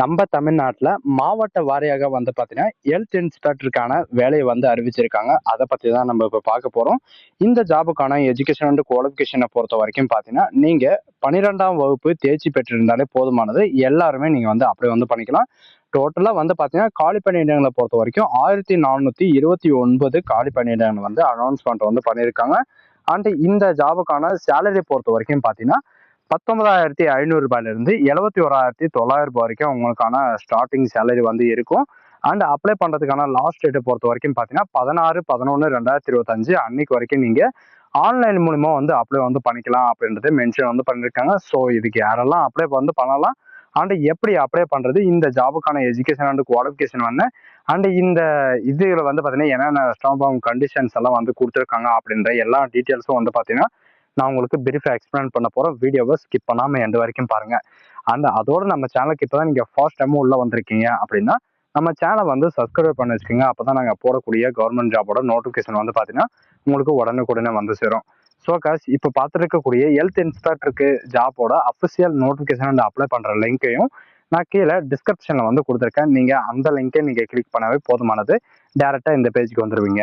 நம்ம தமிழ்நாட்டில் மாவட்ட வாரியாக வந்து பார்த்தீங்கன்னா ஹெல்த் இன்ஸ்பெக்டருக்கான வேலையை வந்து அறிவிச்சிருக்காங்க. அதை பற்றி தான் நம்ம இப்போ பார்க்க போகிறோம் இந்த ஜாபுக்கான எஜுகேஷன் அண்ட் குவாலிஃபிகேஷனை பொறுத்த வரைக்கும் பார்த்தீங்கன்னா நீங்கள் பன்னிரெண்டாம் வகுப்பு தேர்ச்சி பெற்றிருந்தாலே போதுமானது. எல்லாருமே நீங்கள் வந்து அப்படி வந்து பண்ணிக்கலாம். டோட்டலாக வந்து பார்த்தீங்கன்னா காலி பணியிடங்களை பொறுத்த வரைக்கும் ஆயிரத்தி நானூற்றி இருபத்தி ஒன்பது காலி பணியிடங்கள் வந்து அனௌன்ஸ்மெண்ட் வந்து பண்ணியிருக்காங்க அண்ட் இந்த ஜாபுக்கான சேலரி பொறுத்த வரைக்கும் பார்த்தீங்கன்னா பத்தொன்பதாயிரத்தி ஐநூறு ரூபாயிலிருந்து எழுபத்தி ஓராயிரத்தி தொள்ளாயிரம் ரூபாய் வரைக்கும் உங்களுக்கான ஸ்டார்டிங் சேலரி வந்து இருக்கும். அண்ட் அப்ளை பண்ணுறதுக்கான லாஸ்ட் டேட்டை பொறுத்த வரைக்கும் பார்த்தீங்கன்னா பதினாறு பதினொன்று ரெண்டாயிரத்தி இருபத்தஞ்சு அன்னைக்கு வரைக்கும் நீங்கள் ஆன்லைன் மூலிமா வந்து அப்ளை வந்து பண்ணிக்கலாம் அப்படின்றது மென்ஷன் வந்து பண்ணியிருக்காங்க ஸோ இதுக்கு யாரெல்லாம் அப்ளை வந்து பண்ணலாம்? அண்ட் எப்படி அப்ளை பண்ணுறது இந்த ஜாபுக்கான எஜுகேஷன் அண்ட் குவாலிஃபிகேஷன் வந்து அண்ட் இந்த இதில் வந்து பார்த்தீங்கன்னா என்னென்ன ஸ்டாம்பாம் கண்டிஷன்ஸ் எல்லாம் வந்து கொடுத்துருக்காங்க அப்படின்ற எல்லா டீட்டெயில்ஸும் வந்து பார்த்தீங்கன்னா நான் உங்களுக்கு பிரீஃபாக எக்ஸ்பிளைன் பண்ண போகிறேன் வீடியோவை ஸ்கிப் பண்ணாமல் எண்டு வரைக்கும் பாருங்கள் அந்த அதோட நம்ம சேனலுக்கு இப்போ தான் நீங்கள் ஃபர்ஸ்ட் டைமும் உள்ளே வந்திருக்கீங்க அப்படின்னா நம்ம சேனலை வந்து சப்ஸ்கிரைப் பண்ணி வச்சுக்கோங்க. அப்போ தான் நாங்கள் போடக்கூடிய கவர்மெண்ட் ஜாபோட நோட்டிஃபிகேஷன் வந்து பார்த்தீங்கன்னா உங்களுக்கு உடனுக்குடனே வந்து சேரும். ஸோ காஸ் இப்போ பார்த்துருக்கக்கூடிய ஹெல்த் இன்ஸ்பெக்டருக்கு ஜாபோட அஃபிஷியல் நோட்டிஃபிகேஷன் வந்து அப்ளை பண்ணுற லிங்க்கையும் நான் கீழே டிஸ்கிரிப்ஷனில் வந்து கொடுத்துருக்கேன். நீங்கள் அந்த லிங்கை நீங்கள் கிளிக் பண்ணவே போதுமானது. டேரெக்டாக இந்த பேஜுக்கு வந்துடுவீங்க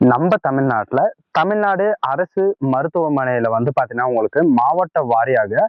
நம்ம தமிழ்நாட்டில் தமிழ்நாடு அரசு மருத்துவமனையில் வந்து பார்த்தீங்கன்னா உங்களுக்கு மாவட்ட வாரியாக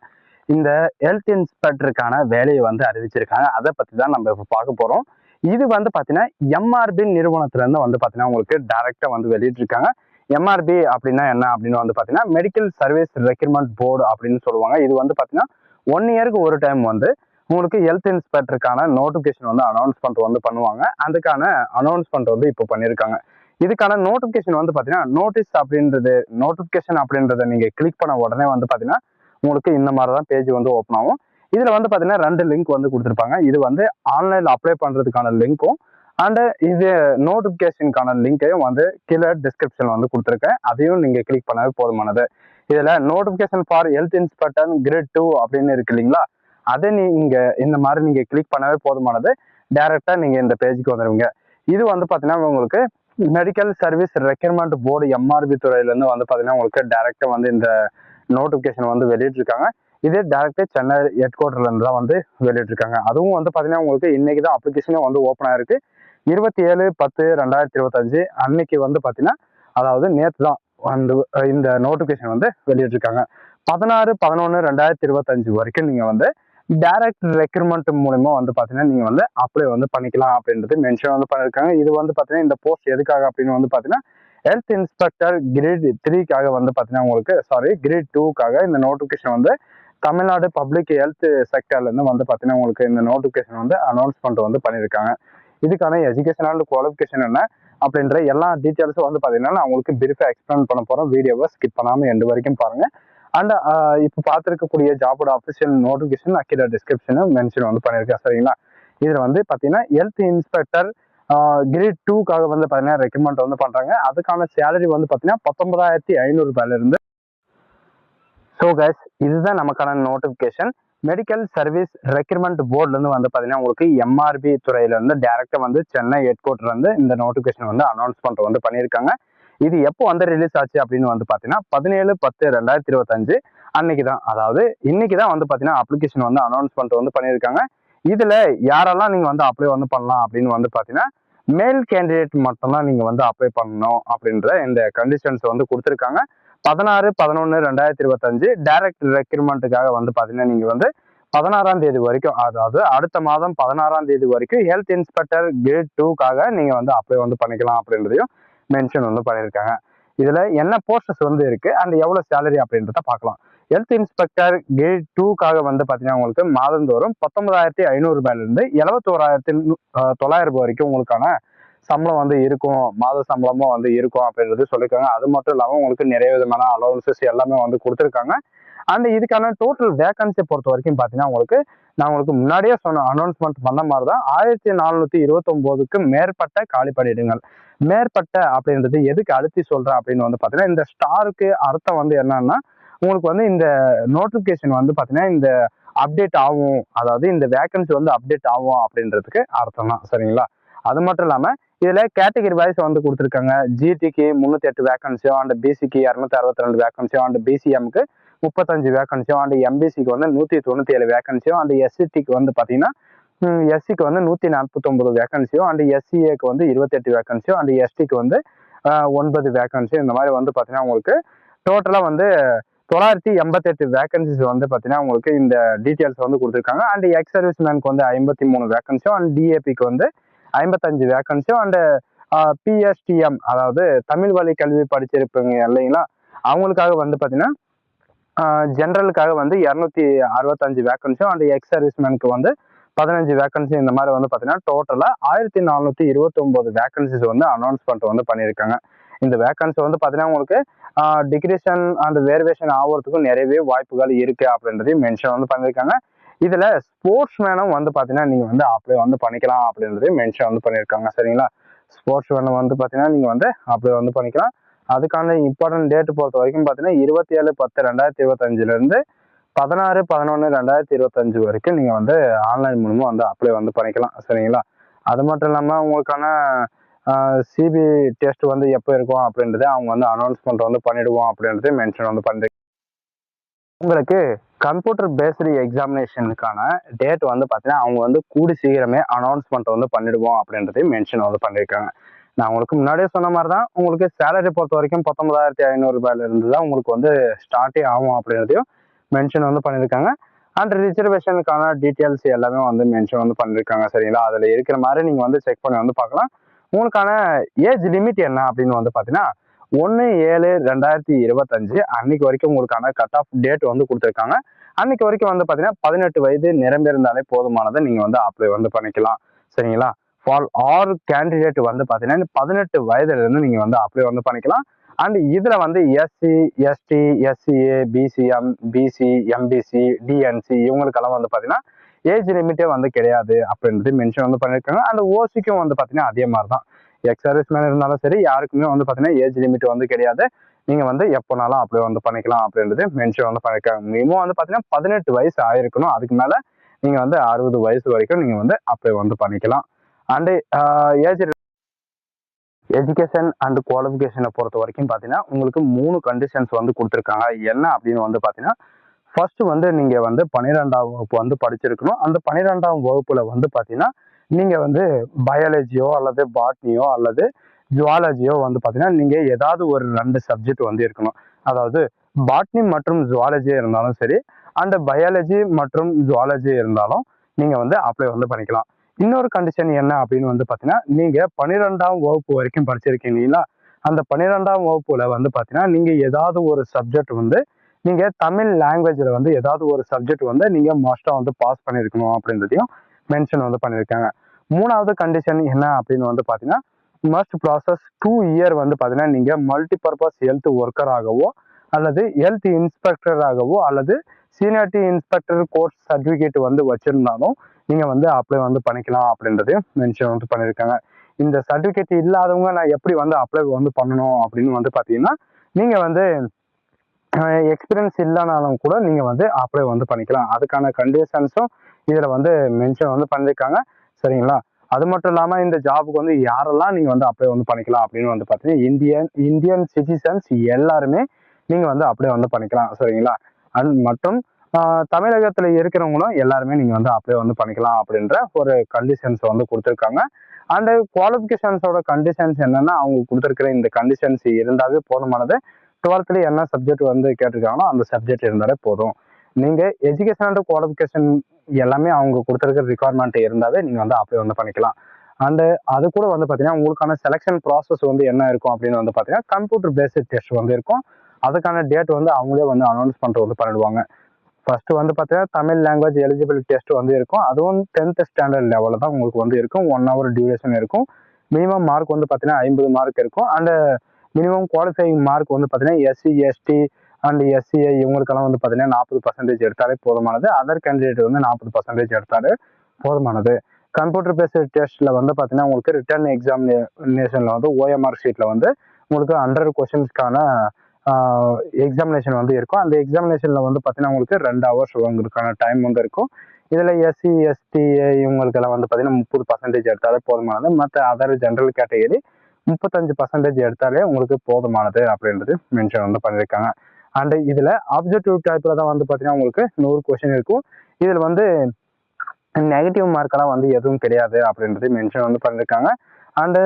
இந்த ஹெல்த் இன்ஸ்பெக்டருக்கான வேலையை வந்து அறிவிச்சிருக்காங்க. அதை பற்றி தான் நம்ம இப்போ பார்க்க போகிறோம் இது வந்து பார்த்தீங்கன்னா எம்ஆர்பி நிறுவனத்துலேருந்து வந்து பார்த்தீங்கன்னா உங்களுக்கு டைரெக்டாக வந்து வெளியிட்டிருக்காங்க. எம்ஆர்பி அப்படின்னா என்ன? அப்படின்னு வந்து பார்த்தீங்கன்னா மெடிக்கல் சர்வீஸ் ரெக்யூர்மெண்ட் போர்டு அப்படின்னு சொல்லுவாங்க. இது வந்து பார்த்தீங்கன்னா ஒன் இயருக்கு ஒரு டைம் வந்து உங்களுக்கு ஹெல்த் இன்ஸ்பெக்டருக்கான நோட்டிஃபிகேஷன் வந்து அனௌன்ஸ்மெண்ட் வந்து பண்ணுவாங்க. அதுக்கான அனௌன்ஸ்மெண்ட் வந்து இப்போ பண்ணியிருக்காங்க இதுக்கான நோட்டிஃபிகேஷன் வந்து பார்த்தீங்கன்னா நோட்டீஸ் அப்படின்றது நோட்டிஃபிகேஷன் அப்படின்றத நீங்கள் கிளிக் பண்ண உடனே வந்து பார்த்தீங்கன்னா உங்களுக்கு இந்த மாதிரி தான் பேஜ் வந்து ஓப்பன் ஆகும். இதில் வந்து பார்த்தீங்கன்னா ரெண்டு லிங்க் வந்து கொடுத்துருப்பாங்க. இது வந்து ஆன்லைனில் அப்ளை பண்ணுறதுக்கான லிங்க்கும் அண்டு இது நோட்டிஃபிகேஷனுக்கான லிங்க்கையும் வந்து கீழே டிஸ்கிரிப்ஷனில் வந்து கொடுத்துருக்கேன். அதையும் நீங்கள் கிளிக் பண்ணவே போதுமானது. இதில் notification for health inspector grade two அப்படின்னு இருக்கு இல்லைங்களா? அதை நீங்கள் இந்த மாதிரி நீங்கள் கிளிக் பண்ணவே போதுமானது. டேரெக்டாக நீங்கள் இந்த பேஜுக்கு வந்துடுவீங்க இது வந்து பார்த்தீங்கன்னா உங்களுக்கு medical service recruitment board MRB துறையிலேருந்து வந்து பார்த்தீங்கன்னா உங்களுக்கு டேரெக்டாக வந்து இந்த நோட்டிஃபிகேஷன் வந்து வெளியிட்டிருக்காங்க. இதே டேரெக்டாக சென்னை ஹெட் குவார்டர்லேருந்து தான் வந்து வெளியிட்டிருக்காங்க. அதுவும் வந்து பார்த்தீங்கன்னா உங்களுக்கு இன்றைக்கி தான் அப்ளிகேஷனே வந்து ஓப்பன் ஆயிருக்கு. இருபத்தி ஏழு பத்து ரெண்டாயிரத்தி இருபத்தஞ்சு அன்னைக்கு வந்து பார்த்தீங்கன்னா அதாவது நேற்று தான் வந்து இந்த நோட்டிஃபிகேஷன் வந்து வெளியிட்டிருக்காங்க. பதினாறு பதினொன்று ரெண்டாயிரத்தி இருபத்தஞ்சு வரைக்கும் நீங்கள் வந்து டைரக்ட் ரெக்ரூட்மெண்ட் மூலிமா வந்து பார்த்தீங்கன்னா நீங்கள் வந்து அப்ளை வந்து பண்ணிக்கலாம் அப்படின்றது மென்ஷன் வந்து பண்ணியிருக்காங்க இது வந்து பார்த்தீங்கன்னா இந்த போஸ்ட் எதுக்காக அப்படின்னு வந்து பார்த்தீங்கன்னா ஹெல்த் இன்ஸ்பெக்டர் கிரேட் த்ரீக்காக வந்து பார்த்தீங்கன்னா உங்களுக்கு சாரி கிரேட் டூக்காக இந்த நோட்டிஃபிகேஷன் வந்து தமிழ்நாடு பப்ளிக் ஹெல்த் செக்டர்லேருந்து வந்து பார்த்தீங்கன்னா உங்களுக்கு இந்த நோட்டிஃபிகேஷன் வந்து அனௌன்ஸ்மெண்ட் வந்து பண்ணியிருக்காங்க இதுக்கான எஜுகேஷன் அண்ட் குவாலிஃபிகேஷன் என்ன அப்படின்ற எல்லா டீட்டெயில்ஸும் வந்து பார்த்தீங்கன்னா நான் உங்களுக்கு பிரீஃபாக எக்ஸ்பிளைன் பண்ண போகிறோம் வீடியோவை ஸ்கிப் பண்ணாமல் எண்டு வரைக்கும் பாருங்கள் அண்ட் இப்போ பார்த்துருக்கக்கூடிய ஜாபோட அஃபிஷியல் நோட்டிஃபிகேஷன் நான் கீழே டிஸ்கிரிப்ஷனும் மென்ஷன் வந்து பண்ணியிருக்கேன் சரிங்களா? இதில் வந்து பார்த்தீங்கன்னா ஹெல்த் இன்ஸ்பெக்டர் கிரேட் டூக்காக வந்து பார்த்தீங்கன்னா ரெக்கமெண்ட் வந்து பண்ணுறாங்க அதுக்கான சேலரி வந்து பார்த்தீங்கன்னா பத்தொன்பதாயிரத்தி ஐநூறு ரூபாயிலிருந்து. ஸோ கைஸ் இதுதான் நமக்கான நோட்டிஃபிகேஷன் மெடிக்கல் சர்வீஸ் ரெக்ரூட்மெண்ட் போர்ட்லேருந்து வந்து பார்த்தீங்கன்னா உங்களுக்கு எம்ஆர்பி துறையிலேருந்து டேரெக்டாக வந்து சென்னை ஹெட் குவார்ட்டர்லேருந்து இந்த நோட்டிஃபிகேஷன் வந்து அனௌன்ஸ்மெண்ட் வந்து பண்ணியிருக்காங்க இது எப்போ வந்து ரிலீஸ் ஆச்சு அப்படின்னு வந்து பார்த்தீங்கன்னா பதினேழு பத்து ரெண்டாயிரத்தி இருபத்தஞ்சு அன்னைக்கு தான் அதாவது இன்னைக்கு தான் வந்து பார்த்தீங்கன்னா அப்ளிகேஷன் வந்து அனௌன்ஸ்மெண்ட் வந்து பண்ணியிருக்காங்க. இதில் யாரெல்லாம் நீங்கள் வந்து அப்ளை வந்து பண்ணலாம் அப்படின்னு வந்து பார்த்தீங்கன்னா மேல் கேண்டிடேட் மட்டும்தான் நீங்கள் வந்து அப்ளை பண்ணணும் அப்படின்ற இந்த கண்டிஷன்ஸ் வந்து கொடுத்துருக்காங்க. பதினாறு பதினொன்று ரெண்டாயிரத்தி இருபத்தஞ்சு டைரக்ட் ரெக்ரூட்மெண்ட்டுக்காக வந்து பார்த்தீங்கன்னா நீங்கள் வந்து பதினாறாம் தேதி வரைக்கும் அதாவது அடுத்த மாதம் பதினாறாம் தேதி வரைக்கும் ஹெல்த் இன்ஸ்பெக்டர் கிரேட் டூக்காக நீங்கள் வந்து அப்ளை வந்து பண்ணிக்கலாம் அப்படின்றதையும் மென்ஷன் வந்து பண்ணியிருக்காங்க. இதில் என்ன போஸ்டர்ஸ் வந்து இருக்குது அண்ட் எவ்வளோ சேலரி அப்படின்றத பார்க்கலாம். ஹெல்த் இன்ஸ்பெக்டர் கிரேட் டூக்காக வந்து பார்த்தீங்கன்னா உங்களுக்கு மாதந்தோறும் பத்தொன்பதாயிரத்தி ஐநூறுரூபாயிலிருந்து எழுபத்தோராயிரத்தி தொள்ளாயிரம் ரூபாய் வரைக்கும் உங்களுக்கான சம்பளம் வந்து இருக்கும் மாத சம்பளமும் வந்து இருக்கும் அப்படின்றது சொல்லியிருக்காங்க. அது மட்டும் இல்லாமல் உங்களுக்கு நிறைய விதமான அலோவன்சஸ் எல்லாமே வந்து கொடுத்துருக்காங்க. அண்ட் இதுக்கான டோட்டல் வேகன்சியை பொறுத்த வரைக்கும் பார்த்தீங்கன்னா உங்களுக்கு நான் உங்களுக்கு முன்னாடியே சொன்ன அனௌன்ஸ்மெண்ட் பண்ண மாதிரி தான் ஆயிரத்தி நானூற்றி இருபத்தொம்போதுக்கு மேற்பட்ட காலி பணியிடங்கள். மேற்பட்ட அப்படின்றது எதுக்கு அழுத்தி சொல்கிறேன் அப்படின்னு வந்து பார்த்தீங்கன்னா இந்த ஸ்டாருக்கு அர்த்தம் வந்து என்னன்னா உங்களுக்கு வந்து இந்த நோட்டிஃபிகேஷன் வந்து பார்த்தீங்கன்னா இந்த அப்டேட் ஆகும். அதாவது இந்த வேகன்சி வந்து அப்டேட் ஆகும் அப்படின்றதுக்கு அர்த்தம் தான் சரிங்களா? அது மட்டும் இல்லாமல் இதில் கேட்டகரி வைஸ் வந்து கொடுத்துருக்காங்க. ஜிடிக்கு முந்நூற்றி எட்டு வேகன்சியோ அண்ட் பிசிக்கு இரநூத்தி அறுபத்தி ரெண்டு வேகன்சியோ அண்ட் பிசிஎம்க்கு முப்பத்தஞ்சு வேகன்சியும் அண்ட் எம்பிசிக்கு வந்து நூற்றி தொண்ணூற்றி ஏழு வேகன்சியும் அண்ட் எஸ்சிடிக்கு வந்து பார்த்தீங்கன்னா எஸ்சிக்கு வந்து நூற்றி நாற்பத்தொம்பது வேகன்சியும் அண்ட் எஸ்சிஏக்கு வந்து இருபத்தெட்டு வேகன்சியும் அண்ட் எஸ்டிக்கு வந்து ஒன்பது வேகன்சி இந்த மாதிரி வந்து பார்த்தீங்கன்னா உங்களுக்கு டோட்டலாக வந்து தொள்ளாயிரத்தி எண்பத்தெட்டு வேகன்சிஸ் வந்து பார்த்தீங்கன்னா உங்களுக்கு இந்த டீட்டெயில்ஸ் வந்து கொடுத்துருக்காங்க. அண்ட் எக்ஸ் சர்வீஸ் மேனுக்கு வந்து ஐம்பத்தி மூணு வேகன்சியும் அண்ட் டிஏபிக்கு வந்து ஐம்பத்தஞ்சு வேக்கன்சியும் அண்ட் பிஎஸ்டிஎம் அதாவது தமிழ் வழி கல்வி படிச்சிருப்பீங்க இல்லைங்களா? அவங்களுக்காக வந்து பார்த்தீங்கன்னா ஜென்ரலுக்காக வந்து இரநூத்தி அறுபத்தஞ்சு வேக்கன்சியும் அண்ட் எக்ஸ் சர்வீஸ்மேனுக்கு வந்து பதினஞ்சு வேக்கன்சி இந்த மாதிரி வந்து பார்த்தீங்கன்னா டோட்டலாக ஆயிரத்தி நானூற்றி இருபத்தொம்போது வேக்கன்சிஸ் வந்து அனௌன்ஸ்மெண்ட் வந்து பண்ணியிருக்காங்க. இந்த வேக்கன்சி வந்து பார்த்தீங்கன்னா உங்களுக்கு டிகிரேஷன் அண்ட் வேரியேஷன் ஆகிறதுக்கும் நிறையவே வாய்ப்புகள் இருக்குது அப்படின்றதையும் மென்ஷன் வந்து பண்ணியிருக்காங்க. இதில் ஸ்போர்ட்ஸ் மேனும் வந்து பார்த்தீங்கன்னா நீங்கள் வந்து அப்ளை வந்து பண்ணிக்கலாம் அப்படின்றது மென்ஷன் வந்து பண்ணியிருக்காங்க சரிங்களா? ஸ்போர்ட்ஸ் மேனும் வந்து பார்த்தீங்கன்னா நீங்கள் வந்து அப்ளை வந்து பண்ணிக்கலாம். அதுக்கான இம்பார்ட்டன்ட் டேட் பொறுத்த வரைக்கும் பார்த்தீங்கன்னா இருபத்தி ஏழு பத்து ரெண்டாயிரத்தி இருபத்தஞ்சிலேருந்து பதினாறு பதினொன்று ரெண்டாயிரத்தி இருபத்தஞ்சு வரைக்கும் நீங்கள் வந்து ஆன்லைன் மூலமாக வந்து அப்ளை வந்து பண்ணிக்கலாம். சரிங்களா? அது மட்டும் இல்லாமல் உங்களுக்கான சிபி டெஸ்ட் வந்து எப்போ இருக்கும் அப்படின்றத அவங்க வந்து அனௌன்ஸ்மெண்ட் வந்து பண்ணிடுவோம் அப்படின்றது மென்ஷன் வந்து பண்ணி உங்களுக்கு கம்ப்யூட்டர் பேஸ்டு எக்ஸாமினேஷனுக்கான டேட் வந்து பார்த்தீங்கன்னா அவங்க வந்து கூடி சீக்கிரமே அனௌன்ஸ்மெண்ட் வந்து பண்ணிடுவோம் அப்படின்றதையும் மென்ஷன் வந்து பண்ணியிருக்காங்க நான் உங்களுக்கு முன்னாடியே சொன்ன மாதிரி தான் உங்களுக்கு சேலரி பொறுத்த வரைக்கும் பத்தொன்பதாயிரத்தி ஐநூறு தான் உங்களுக்கு வந்து ஸ்டார்ட்டே ஆகும் அப்படின்றதையும் மென்ஷன் வந்து பண்ணியிருக்காங்க அண்ட் ரிசர்வேஷனுக்கான டீட்டெயில்ஸ் எல்லாமே வந்து மென்ஷன் வந்து பண்ணியிருக்காங்க சரிங்களா? அதில் இருக்கிற மாதிரி நீங்கள் வந்து செக் பண்ணி வந்து பார்க்கலாம். உங்களுக்கான ஏஜ் லிமிட் என்ன அப்படின்னு வந்து பார்த்தீங்கன்னா ஒன்று ஏழு ரெண்டாயிரத்தி இருபத்தஞ்சு அன்னைக்கு வரைக்கும் உங்களுக்கான கட் ஆஃப் டேட் வந்து கொடுத்துருக்காங்க. அன்னைக்கு வரைக்கும் வந்து பார்த்தீங்கன்னா பதினெட்டு வயது நிரம்பியிருந்தாலே போதுமானதை நீங்கள் வந்து அப்ளை வந்து பண்ணிக்கலாம். சரிங்களா? ஃபார் ஆறு கேண்டிடேட் வந்து பார்த்தீங்கன்னா இந்த பதினெட்டு வயதுல இருந்து நீங்கள் வந்து அப்ளை வந்து பண்ணிக்கலாம். அண்ட் இதில் வந்து SC ST SCA BCM BC MBC DNC இவங்களுக்கெல்லாம் வந்து பார்த்தீங்கன்னா ஏஜ் லிமிட்டே வந்து கிடையாது அப்படின்றது மென்ஷன் வந்து பண்ணியிருக்காங்க அண்ட் ஓசிக்கும் வந்து பார்த்தீங்கன்னா அதே மாதிரி தான். எக்ஸ் சர்வீஸ் மேன் இருந்தாலும் சரி யாருக்குமே வந்து பார்த்தீங்கன்னா ஏஜ் லிமிட் வந்து கிடையாது. நீங்கள் வந்து எப்போனாலும் அப்படியே வந்து பண்ணிக்கலாம் அப்படின்றது மென்ஷன் வந்து பண்ணியிருக்காங்க மினிமம் வந்து பார்த்தீங்கன்னா பதினெட்டு வயசு ஆயிருக்கணும். அதுக்கு மேலே நீங்கள் வந்து அறுபது வயசு வரைக்கும் நீங்கள் வந்து அப்ளை வந்து பண்ணிக்கலாம். அண்டு ஏஜ் எஜுகேஷன் அண்ட் குவாலிஃபிகேஷனை பொறுத்த வரைக்கும் பார்த்தீங்கன்னா உங்களுக்கு மூணு கண்டிஷன்ஸ் வந்து கொடுத்துருக்காங்க. என்ன அப்படின்னு வந்து பார்த்தீங்கன்னா ஃபர்ஸ்ட் வந்து நீங்கள் வந்து பன்னிரெண்டாம் வகுப்பு வந்து படிச்சிருக்கணும். அந்த பன்னிரெண்டாம் வகுப்பில் வந்து பார்த்தீங்கன்னா நீங்கள் வந்து பயாலஜியோ அல்லது பாட்னியோ அல்லது ஜுவாலஜியோ வந்து பார்த்தீங்கன்னா நீங்கள் ஏதாவது ஒரு ரெண்டு சப்ஜெக்ட் வந்து இருக்கணும். அதாவது பாட்னி மற்றும் ஜுவாலஜி இருந்தாலும் சரி அந்த பயாலஜி மற்றும் ஜுவாலஜி இருந்தாலும் நீங்கள் வந்து அப்ளை வந்து பண்ணிக்கலாம். இன்னொரு கண்டிஷன் என்ன அப்படின்னு வந்து பார்த்தீங்கன்னா நீங்கள் பன்னிரெண்டாம் வகுப்பு வரைக்கும் படிச்சிருக்கீங்களா அந்த பன்னிரெண்டாம் வகுப்புல வந்து பார்த்தீங்கன்னா நீங்கள் ஏதாவது ஒரு சப்ஜெக்ட் வந்து நீங்கள் தமிழ் லாங்குவேஜில் வந்து ஏதாவது ஒரு சப்ஜெக்ட் வந்து நீங்கள் மோஸ்ட்டாக வந்து பாஸ் பண்ணியிருக்கணும் அப்படின்றதையும் மென்ஷன் வந்து பண்ணியிருக்காங்க. மூணாவது கண்டிஷன் என்ன அப்படின்னு வந்து பார்த்தீங்கன்னா மஸ்ட் ப்ராசஸ் டூ இயர் வந்து பார்த்தீங்கன்னா நீங்கள் மல்டிபர்பஸ் ஹெல்த் ஒர்க்கராகவோ அல்லது ஹெல்த் இன்ஸ்பெக்டராகவோ அல்லது சீனியாரிட்டி இன்ஸ்பெக்டர் கோர்ஸ் சர்டிஃபிகேட் வந்து வச்சுருந்தாலும் நீங்கள் வந்து அப்ளை வந்து பண்ணிக்கலாம் அப்படின்றதையும் மென்ஷன் வந்து பண்ணியிருக்காங்க இந்த சர்டிஃபிகேட் இல்லாதவங்க நான் எப்படி வந்து அப்ளை வந்து பண்ணணும் அப்படின்னு வந்து பார்த்தீங்கன்னா நீங்கள் வந்து எக்ஸ்பீரியன்ஸ் இல்லைனாலும் கூட நீங்கள் வந்து அப்ளை வந்து பண்ணிக்கலாம். அதுக்கான கண்டிஷன்ஸும் இதில் வந்து மென்ஷன் வந்து பண்ணியிருக்காங்க சரிங்களா? அது மட்டும் இல்லாமல் இந்த ஜாபுக்கு வந்து யாரெல்லாம் நீங்கள் வந்து அப்ளை வந்து பண்ணிக்கலாம் அப்படின்னு வந்து பார்த்தீங்கன்னா இந்தியன் இந்தியன் சிட்டிசன்ஸ் எல்லாருமே நீங்கள் வந்து அப்ளை வந்து பண்ணிக்கலாம் சரிங்களா? அண்ட் மற்றும் தமிழகத்தில் இருக்கிறவங்களும் எல்லாருமே நீங்கள் வந்து அப்ளை வந்து பண்ணிக்கலாம் அப்படின்ற ஒரு கண்டிஷன்ஸ் வந்து கொடுத்துருக்காங்க. அண்ட் குவாலிஃபிகேஷன்ஸோட கண்டிஷன்ஸ் என்னென்னா அவங்க கொடுத்துருக்கிற இந்த கண்டிஷன்ஸ் இருந்தாவே போதுமானது. டுவெல்த்தில் என்ன சப்ஜெக்ட் வந்து கேட்டிருக்காங்களோ அந்த சப்ஜெக்ட் இருந்தாலே போதும். நீங்கள் எஜுகேஷன் அண்ட் குவாலிஃபிகேஷன் எல்லாமே அவங்க கொடுத்துருக்கிற ரிக்குவயர்மெண்ட் இருந்தாவே நீங்கள் வந்து அப்ளை வந்து பண்ணிக்கலாம். அண்டு அது கூட வந்து பார்த்தீங்கன்னா உங்களுக்கான செலெக்ஷன் ப்ராசஸ் வந்து என்ன இருக்கும் அப்படின்னு வந்து பார்த்தீங்கன்னா கம்ப்யூட்டர் பேஸ்ட் டெஸ்ட் வந்து இருக்கும். அதுக்கான டேட் வந்து அவங்களே வந்து அனௌன்ஸ் பண்ணுறது வந்து பண்ணிடுவாங்க. ஃபஸ்ட்டு வந்து பார்த்தீங்கன்னா தமிழ் லாங்குவேஜ் எலிஜிபிள் டெஸ்ட் வந்து இருக்கும். அதுவும் டென்த் ஸ்டாண்டர்ட் லெவலில் தான் உங்களுக்கு வந்து இருக்கும். ஒன் ஹவர் டியூரேஷன் இருக்கும். மினிமம் மார்க் வந்து பார்த்தீங்கன்னா ஐம்பது மார்க் இருக்கும். அண்டு மினிமம் குவாலிஃபைங் மார்க் வந்து பார்த்தீங்கன்னா எஸ்சி எஸ்டி அண்ட் எஸ்சிஐ இவங்களுக்கெல்லாம் வந்து பார்த்தீங்கன்னா நாற்பது பர்சன்டேஜ் எடுத்தாலே போதுமானது. அதர் கேண்டிடேட் வந்து நாற்பது பர்சன்டேஜ் எடுத்தாலே போதுமானது. கம்ப்யூட்டர் பேஸ்டு டெஸ்ட்டில் வந்து பார்த்தீங்கன்னா உங்களுக்கு ரிட்டர்ன் எக்ஸாமினேஷனில் வந்து ஓஎம்ஆர் ஷீட்டில் வந்து உங்களுக்கு ஹண்ட்ரட் கொஷின்ஸ்க்கான எக்ஸாமினேஷன் வந்து இருக்கும். அந்த எக்ஸாமினேஷனில் வந்து பார்த்தீங்கன்னா உங்களுக்கு ரெண்டு ஹவர்ஸ் உங்களுக்கான டைம் வந்து இருக்கும். இதில் எஸ்சி எஸ்டி இவங்களுக்கெல்லாம் வந்து பார்த்தீங்கன்னா முப்பது பர்சன்டேஜ் எடுத்தாலே போதுமானது. மற்ற அதர் ஜென்ரல் கேட்டகரி முப்பத்தஞ்சு பர்சன்டேஜ் எடுத்தாலே உங்களுக்கு போதுமானது அப்படின்றது மென்ஷன் வந்து பண்ணியிருக்காங்க அண்ட் இதில் ஆப்ஜெக்டிவ் டைப்பில் தான் வந்து பார்த்தீங்கன்னா உங்களுக்கு நூறு கொஷின் இருக்கும். இதில் வந்து நெகட்டிவ் மார்க்கெல்லாம் வந்து எதுவும் கிடையாது அப்படின்றது மென்ஷன் வந்து பண்ணியிருக்காங்க அண்டு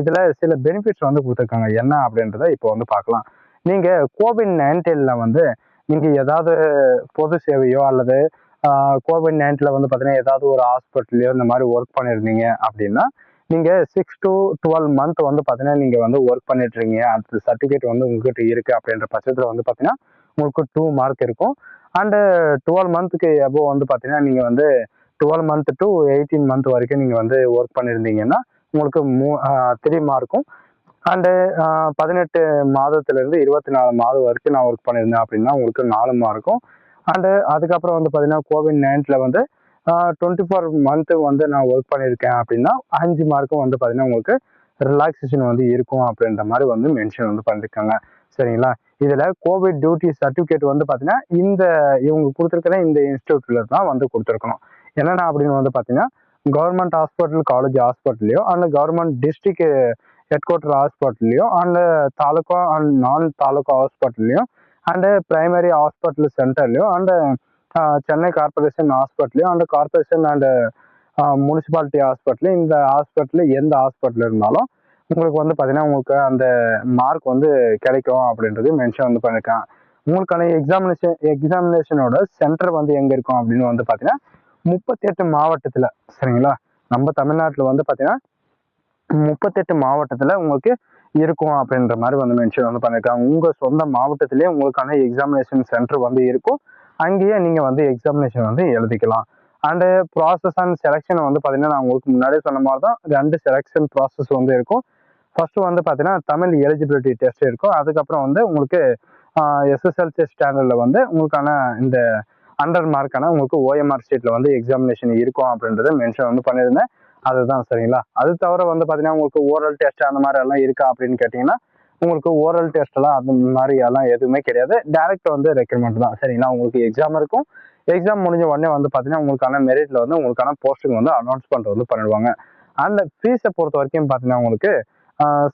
இதில் சில பெனிஃபிட்ஸ் வந்து கொடுத்துருக்காங்க. என்ன அப்படின்றத இப்போ வந்து பார்க்கலாம். நீங்கள் கோவிட் நைன்டீனில் வந்து நீங்கள் ஏதாவது பொது சேவையோ அல்லது கோவிட் நைன்டீனில் வந்து பார்த்தீங்கன்னா ஏதாவது ஒரு ஹாஸ்பிட்டல்லையோ இந்த மாதிரி ஒர்க் பண்ணியிருந்தீங்க அப்படின்னா நீங்கள் சிக்ஸ் டு டுவெல் மந்த் வந்து பார்த்தீங்கன்னா நீங்கள் வந்து ஒர்க் பண்ணிட்டுருங்க அந்த சர்டிஃபிகேட் வந்து உங்ககிட்ட இருக்குது அப்படின்ற பட்சத்தில் வந்து பார்த்தீங்கன்னா உங்களுக்கு டூ மார்க் இருக்கும். அண்டு டுவெல் மந்த்துக்கு எபோவ் வந்து பார்த்தீங்கன்னா நீங்கள் வந்து twelve month to eighteen month வரைக்கும் நீங்கள் வந்து ஒர்க் பண்ணியிருந்தீங்கன்னா உங்களுக்கு மூ த்ரீ மார்க்கும் அண்டு பதினெட்டு மாதத்துலேருந்து இருபத்தி நாலு மாதம் வரைக்கும் நான் ஒர்க் பண்ணியிருந்தேன் அப்படின்னா உங்களுக்கு நாலு மார்க்கும் அண்டு அதுக்கப்புறம் வந்து பார்த்தீங்கன்னா கோவிட் நைன்த்தில் வந்து டுவெண்ட்டி ஃபோர் மந்த்து வந்து நான் ஒர்க் பண்ணியிருக்கேன் அப்படின்னா அஞ்சு மார்க்கும் வந்து பார்த்தீங்கன்னா உங்களுக்கு ரிலாக்ஸேஷன் வந்து இருக்கும் அப்படின்ற மாதிரி வந்து மென்ஷன் வந்து பண்ணியிருக்காங்க சரிங்களா? இதில் கோவிட் டியூட்டி சர்டிஃபிகேட் வந்து பார்த்தீங்கன்னா இந்த இவங்க கொடுத்துருக்கிற இந்த இன்ஸ்டியூட்டில் தான் வந்து கொடுத்துருக்கணும். என்னென்ன அப்படின்னு வந்து பார்த்தீங்கன்னா government hospital college ஹாஸ்பிட்டல்லையோ and government district head quarter ஹாஸ்பிட்டல்லையோ and taluka and நான் தாலுக்கா ஹாஸ்பிட்டல்லையும் அண்டு பிரைமரி ஹாஸ்பிட்டல் சென்டர்லையும் அண்டு சென்னை கார்பரேஷன் ஹாஸ்பிட்டலையும் அந்த கார்பரேஷன் அண்டு முனிசிபாலிட்டி ஹாஸ்பிட்டலையும் இந்த ஹாஸ்பிட்டல் எந்த ஹாஸ்பிட்டல் இருந்தாலும் உங்களுக்கு வந்து பார்த்தீங்கன்னா உங்களுக்கு அந்த மார்க் வந்து கிடைக்கும் அப்படின்றது மென்ஷன் வந்து பண்ணியிருக்கேன் உங்களுக்கான எக்ஸாமினேஷன் எக்ஸாமினேஷனோட சென்டர் வந்து எங்கே இருக்கும் அப்படின்னு வந்து பார்த்தீங்கன்னா முப்பத்தெட்டு மாவட்டத்தில் சரிங்களா? நம்ம தமிழ்நாட்டில் வந்து பார்த்தீங்கன்னா முப்பத்தெட்டு மாவட்டத்தில் உங்களுக்கு இருக்கும் அப்படின்ற மாதிரி வந்து மென்ஷன் வந்து பண்ணியிருக்காங்க உங்கள் சொந்த மாவட்டத்திலே உங்களுக்கான எக்ஸாமினேஷன் சென்டர் வந்து இருக்கும். அங்கேயே நீங்கள் வந்து எக்ஸாமினேஷன் வந்து எழுதிக்கலாம். அண்டு ப்ராசஸ் அண்ட் செலெக்ஷனை வந்து பார்த்தீங்கன்னா நான் உங்களுக்கு முன்னாடியே சொன்ன மாதிரி தான் ரெண்டு செலெக்ஷன் ப்ராசஸ் வந்து இருக்கும். ஃபஸ்ட்டு வந்து பார்த்தீங்கன்னா தமிழ் எலிஜிபிலிட்டி டெஸ்ட் இருக்கும். அதுக்கப்புறம் வந்து உங்களுக்கு எஸ்எஸ்எல்சி ஸ்டாண்டர்டில் வந்து உங்களுக்கான இந்த அண்டர் மார்க்கான உங்களுக்கு ஓஎம்ஆர் ஷீட்டில் வந்து எக்ஸாமினேஷன் இருக்கும் அப்படின்றத மென்ஷன் வந்து பண்ணியிருந்தேன். அதுதான் சரிங்களா? அது தவிர வந்து பார்த்தீங்கன்னா உங்களுக்கு ஓரல் டெஸ்ட் அந்த மாதிரி எல்லாம் இருக்கா அப்படின்னு கேட்டிங்கன்னா உங்களுக்கு ஓரல் டெஸ்ட்லாம் அந்த மாதிரி எல்லாம் எதுவுமே கிடையாது. டேரக்ட் வந்து ரெக்ரூட்மெண்ட் தான். சரிங்களா? உங்களுக்கு எக்ஸாம் இருக்கும். எக்ஸாம் முடிஞ்ச உடனே வந்து பார்த்தீங்கன்னா உங்களுக்கான மெரிட்ல வந்து உங்களுக்கான போஸ்டிங் வந்து அனௌன்ஸ்மெண்ட் வந்து பண்ணிடுவாங்க. அந்த ஃபீஸை பொறுத்த வரைக்கும் பார்த்தீங்கன்னா உங்களுக்கு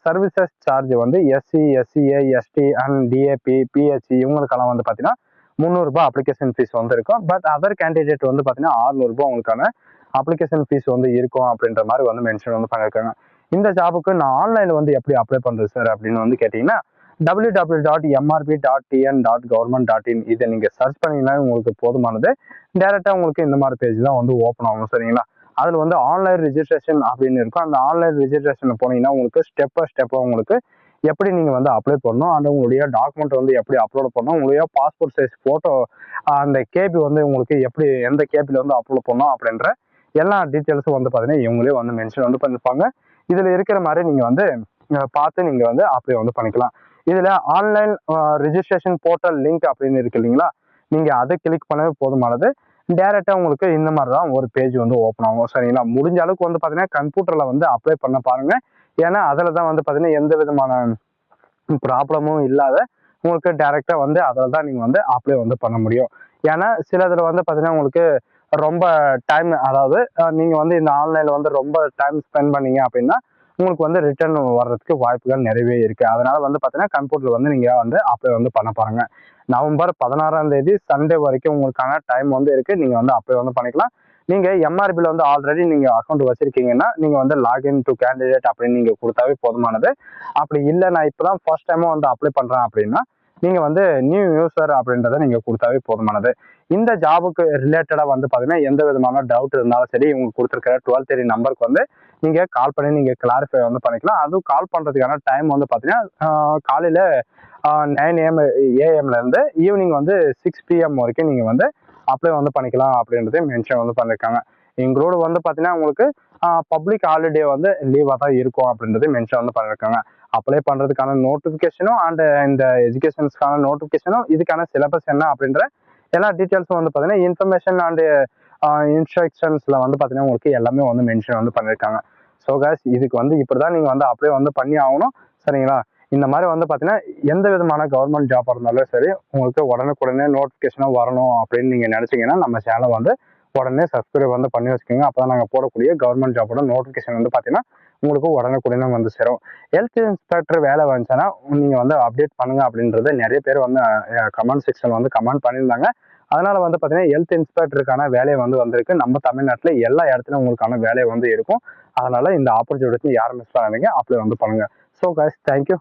சர்வீசஸ் சார்ஜ் வந்து SC SCA ST and DAP PHC இவங்களுக்கெல்லாம் வந்து பார்த்தீங்கன்னா முந்நூறுரூபா அப்ளிகேஷன் ஃபீஸ் வந்து இருக்கும். பட் அதர் கேண்டிடேட் வந்து பார்த்தீங்கன்னா ஆறுநூறுபா உங்களுக்கான அப்ளிகேஷன் ஃபீஸ் வந்து இருக்கும் அப்படின்ற மாதிரி வந்து மென்ஷன் வந்து பண்ணியிருக்காங்க இந்த ஜாபுக்கு நான் ஆன்லைனில் வந்து எப்படி அப்ளை பண்ணுறது சார் அப்படின்னு வந்து கேட்டிங்கன்னா W W dot MRB dot TN dot government dot in இதை நீங்கள் சர்ச் பண்ணீங்கன்னா உங்களுக்கு போதுமானது. டேரெக்டாக உங்களுக்கு இந்த மாதிரி பேஜ் தான் வந்து ஓப்பன் ஆகும் சரிங்களா? அதில் வந்து ஆன்லைன் ரிஜிஸ்ட்ரேஷன் அப்படின்னு இருக்கும். அந்த ஆன்லைன் ரிஜிஸ்ட்ரேஷனில் போனீங்கன்னா உங்களுக்கு ஸ்டெப் பை ஸ்டெப்பாக உங்களுக்கு எப்படி நீங்கள் வந்து அப்ளை பண்ணணும் அந்த உங்களுடைய டாக்குமெண்ட் வந்து எப்படி அப்லோட் பண்ணணும் உங்களுடைய பாஸ்போர்ட் சைஸ் ஃபோட்டோ அந்த கேபி வந்து உங்களுக்கு எப்படி எந்த கேபியில் வந்து அப்லோட் பண்ணணும் அப்படின்ற எல்லா டீட்டெயில்ஸும் வந்து பார்த்தீங்கன்னா இவங்களே வந்து மென்ஷன் வந்து பண்ணியிருப்பாங்க இதில் இருக்கிற மாதிரி நீங்கள் வந்து பார்த்து நீங்கள் வந்து அப்ளை வந்து பண்ணிக்கலாம். இதில் ஆன்லைன் ரிஜிஸ்ட்ரேஷன் போர்ட்டல் லிங்க் அப்படின்னு இருக்கு இல்லைங்களா? நீங்கள் அதை கிளிக் பண்ணவே போதுமானது. டேரெக்டாக உங்களுக்கு இந்த மாதிரி தான் ஒரு பேஜ் வந்து ஓப்பன் ஆகும். சரிங்களா? முடிஞ்ச அளவுக்கு வந்து பார்த்தீங்கன்னா கம்ப்யூட்டரில் வந்து அப்ளை பண்ண பாருங்கள் ஏன்னா அதில் தான் வந்து பார்த்தீங்கன்னா எந்த விதமான ப்ராப்ளமும் இல்லாத உங்களுக்கு டேரெக்டாக வந்து அதில் தான் நீங்கள் வந்து அப்ளை வந்து பண்ண முடியும். ஏன்னா சிலதில் வந்து பார்த்தீங்கன்னா உங்களுக்கு ரொம்ப டைம் அதாவது நீங்கள் வந்து இந்த ஆன்லைனில் வந்து ரொம்ப டைம் ஸ்பெண்ட் பண்ணீங்க அப்படின்னா உங்களுக்கு வந்து ரிட்டர்ன் வர்றதுக்கு வாய்ப்புகள் நிறையவே இருக்குது அதனால் வந்து பார்த்தீங்கன்னா கம்ப்யூட்டர் வந்து நீங்கள் வந்து அப்ளை வந்து பண்ண பாருங்க. நவம்பர் பதினாறாம் தேதி சண்டே வரைக்கும் உங்களுக்கான டைம் வந்து இருக்குது நீங்கள் வந்து அப்ளை வந்து பண்ணிக்கலாம். நீங்கள் எம்ஆர்பியில் வந்து ஆல்ரெடி நீங்கள் அக்கௌண்ட் வச்சுருக்கீங்கன்னா நீங்கள் வந்து லாகின் டு கேண்டிடேட் அப்படின்னு நீங்கள் கொடுத்தாவே போதுமானது. அப்படி இல்லை நான் இப்போ தான் ஃபர்ஸ்ட் டைமும் வந்து அப்ளை பண்ணுறேன் அப்படின்னா நீங்கள் வந்து நியூ யூசர் அப்படின்றத நீங்கள் கொடுத்தாவே போதுமானது. இந்த ஜாபுக்கு ரிலேட்டடாக வந்து பார்த்தீங்கன்னா எந்த விதமான டவுட் இருந்தாலும் சரி இவங்க கொடுத்துருக்கிற டுவெல் தேதி நம்பருக்கு வந்து நீங்கள் கால் பண்ணி நீங்கள் கிளாரிஃபை வந்து பண்ணிக்கலாம். அதுவும் கால் பண்ணுறதுக்கான டைம் வந்து பார்த்தீங்கன்னா காலையில் நைன் ஏஎம் ஏஎம்லேருந்து ஈவினிங் வந்து சிக்ஸ் பிஎம் வரைக்கும் நீங்கள் வந்து அப்ளை வந்து பண்ணிக்கலாம் அப்படின்றதையும் மென்ஷன் வந்து பண்ணியிருக்காங்க எங்களோட வந்து பார்த்தீங்கன்னா உங்களுக்கு பப்ளிக் ஹாலிடே வந்து லீவாக தான் இருக்கும் அப்படின்றது மென்ஷன் வந்து பண்ணியிருக்காங்க அப்ளை பண்ணுறதுக்கான நோட்டிஃபிகேஷனும் அண்ட் இந்த எஜுகேஷன்ஸ்க்கான நோட்டிஃபிகேஷனும் இதுக்கான சிலபஸ் என்ன அப்படின்ற எல்லா டீட்டெயில்ஸும் வந்து பார்த்தீங்கன்னா இன்ஃபர்மேஷன் அண்டு இன்ஸ்ட்ரக்ஷன்ஸில் வந்து பார்த்தீங்கன்னா உங்களுக்கு எல்லாமே வந்து மென்ஷன் வந்து பண்ணியிருக்காங்க ஸோ கேஸ் இதுக்கு வந்து இப்படி தான் நீங்கள் வந்து அப்ளை வந்து பண்ணி ஆகணும். சரிங்களா? இந்த மாதிரி வந்து பார்த்தீங்கன்னா எந்த விதமான கவர்மெண்ட் ஜாப் இருந்தாலும் சரி உங்களுக்கு உடனுக்குடனே நோட்டிஃபிகேஷனாக வரணும் அப்படின்னு நீங்கள் நினச்சிங்கன்னா நம்ம சேனல் வந்து உடனே சப்ஸ்கிரைப் வந்து பண்ணி வச்சுக்கோங்க. அப்போ தான் நாங்கள் போடக்கூடிய கவர்மெண்ட் ஜாபோட நோட்டிஃபிகேஷன் வந்து பார்த்தீங்கன்னா உங்களுக்கு உடனுக்குடனே வந்து சேரும். ஹெல்த் இன்ஸ்பெக்டர் வேலை வந்துச்சுன்னா நீங்கள் வந்து அப்டேட் பண்ணுங்க அப்படின்றத நிறைய பேர் வந்து கமெண்ட் செக்ஷன் வந்து கமெண்ட் பண்ணியிருந்தாங்க. அதனால வந்து பார்த்தீங்கன்னா ஹெல்த் இன்ஸ்பெக்டருக்கான வேலை வந்து வந்திருக்கு. நம்ம தமிழ்நாட்டில் எல்லா இடத்துலையும் உங்களுக்கான வேலை வந்து இருக்கும். அதனால இந்த ஆப்பர்ச்சுனிட்டி யாரும் மிஸ் பண்ணாதீங்க. அப்ளை வந்து பண்ணுங்க. So guys thank you